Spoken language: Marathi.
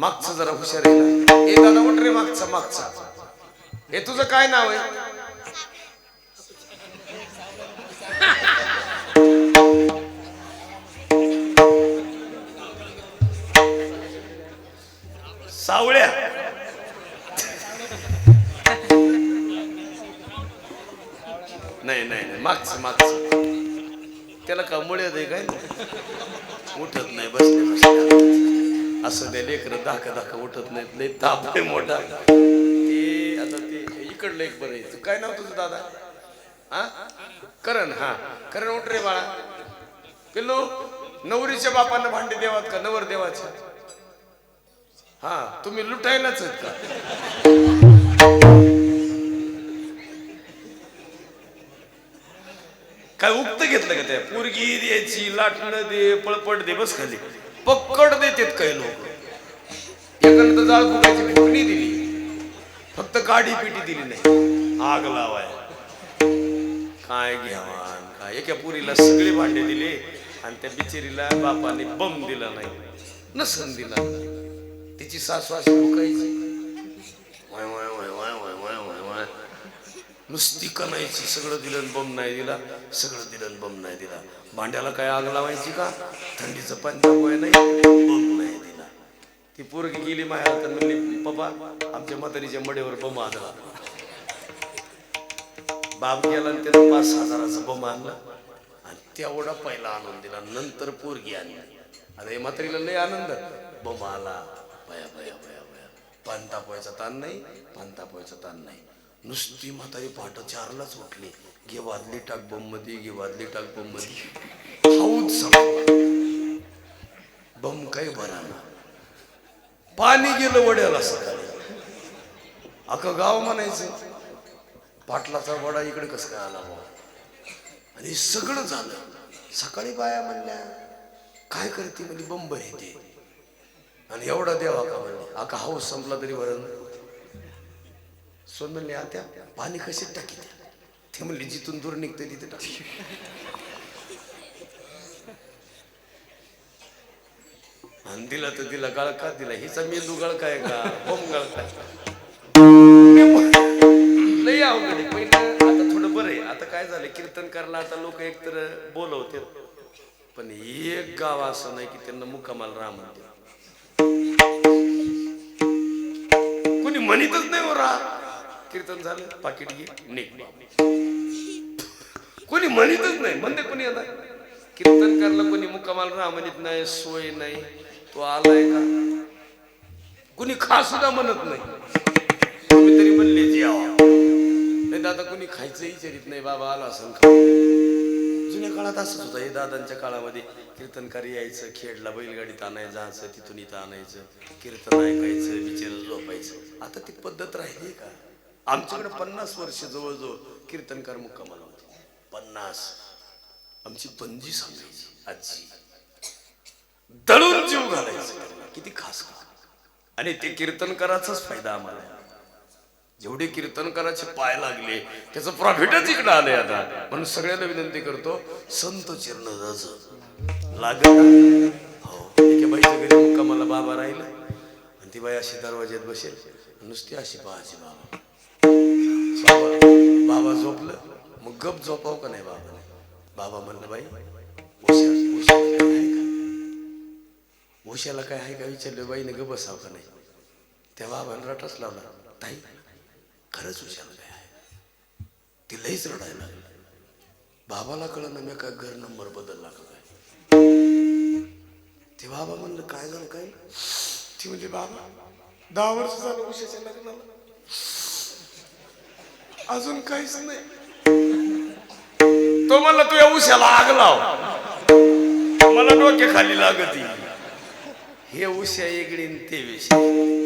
मागचं जरा हुशार आहे ए दादा उठ रे मागचा मागचा. हे तुझं काय नाव आहे? सावळ्या. नाही नाही नाही मागचं मागचं. त्याला का मुळे दे काय? उठत नाही बसले बसले. असं ते लेकर धाका धाका उठत नाहीत लय ताप आहे मोठा. ते आता ते इकडलं एक बरं आहे. तू काय नाव तुझं दादा? हा? करण हा. करण उठ रे बाळा. पिल्लू नवरीच्या बापांना भांडे देवात का? नवर देवाचे. हा तुम्ही लुटायलाच आहेत का? काय उक्त घेतलं का त्या? पोरगी द्यायची लाटणं दे पळपट दे बस खाली. पक्कड देतात काही लोक. एकानं जाळ फुकायची फुकणी दिली. फक्त गाडी पिटी दिली नाही. आग लावाय. काय घ्यावान काय? एका पुरीला सगळे भांडे दिले आणि त्या बिचेरीला बापाने बम दिला नाही. नसन दिला. तिची सासू अशी नुसती कणायची सगळं दिलं बम नाही दिला सगळं दिलं बम नाही दिला. भांड्याला काय आग लावायची का? थंडीचं पाणी नाही बम नाही दिला. ती पोरगी गेली माया तर म्हणली पप्पा आमच्या म्हातारीच्या मडेवर बम आदला बाप गेला आणि त्यानं पाच हजाराचा बम आणला आणि तेवढा पहिला आनंद दिला. नंतर पोरगी आणली. अरे हे म्हातारीला लय आनंद. बम आला. भया भया भया भया. पान तापवायचा ताण नाही पान तापवायचा ताण नाही. नुसती म्हातारी पहाट चारलाच उठली घे वादली टाक बममध्ये घे वादली टाक बममध्ये संपला बम काही बरा पाणी गेलं वड्याला सकाळी. अख्खं गाव म्हणायचं पाटलाचा वडा इकडे कसं काय आला बा आणि सगळं झालं. सकाळी बाया म्हणल्या काय करते म्हणजे बंब येते आणि एवढा देवा का म्हणले अका हाऊस संपला तरी बरं. सोन म्हणले आत्या पाणी कसे टाकी ते म्हणले जिथून दूर निघते तिथे टाकी. आणि दिला तर दिला गळका दिला? हिचा मेंदू गळका आहे का? होम गळका लय अवघड पहिलं आता थोडं बरं आहे. आता काय झालं कीर्तन करायला आता लोक एकतर बोलवते पण एक गाव असं नाही की त्यांना मुक्कामाला राम म्हणते कोणी म्हणतच नाही हो राहा कीर्तन झालं पाकिट घे निघ. कोणी म्हणतच नाही म्हणते कोणी आता. कीर्तन करायला कोणी मुक्कामाला राहा म्हणत नाही सोय नाही तो आलाय का? कुणी खा सुद्धा म्हणत नाही. तुम्ही तरी म्हणले नाही दादा कुणी खायचं विचारित नाही बाबा आला असं खा जुन्या काळात असंच होतं हे दादांच्या काळामध्ये कीर्तनकार यायचं खेडला बैलगाडीत आणायचं जायचं तिथून इथं आणायचं कीर्तन ऐकायचं बिचार झोपायचं. आता ती पद्धत राहिली का? आमच्याकडे पन्नास वर्ष जवळजवळ कीर्तनकार मुक्कामाला होते. पन्नास. आमची पणजी सांगायची आजी. दळून जीव घालायचं किती खास आणि ते कीर्तनकाराचाच फायदा आम्हाला. जेवढे कीर्तनकाराचे पाय लागले त्याचं प्रॉफिटच इकडे आलंय आता. म्हणून सगळ्यांना विनंती करतो संत चिरण लागत हो. बाईच्या घरी मुक्कामाला बाबा राहिला. आणि ती बाई अशी दरवाज्यात बसेल. नुसती अशी पाहायची बाबा. गप झोपाव का नाही बाबाने? बाबा म्हणलं बाई उशा उशाला काय आहे का? विचारलं बाईने गप बसाव का नाही? त्या बाबाने रटच लावला ताई खरंच उशाला काय आहे? ती लईच रडायला लागली. बाबाला कळलं मी का घर नंबर बदलला का काय? ते बाबा म्हणलं काय झालं काय? ती म्हणजे बाबा दहा वर्ष झालं उशाच्या लग्नाला. अजून काहीच नाही. तो म्हणला तू या उशाला आग लाव. मला डोक्या खाली लागत हे उशा इकडे ते विषय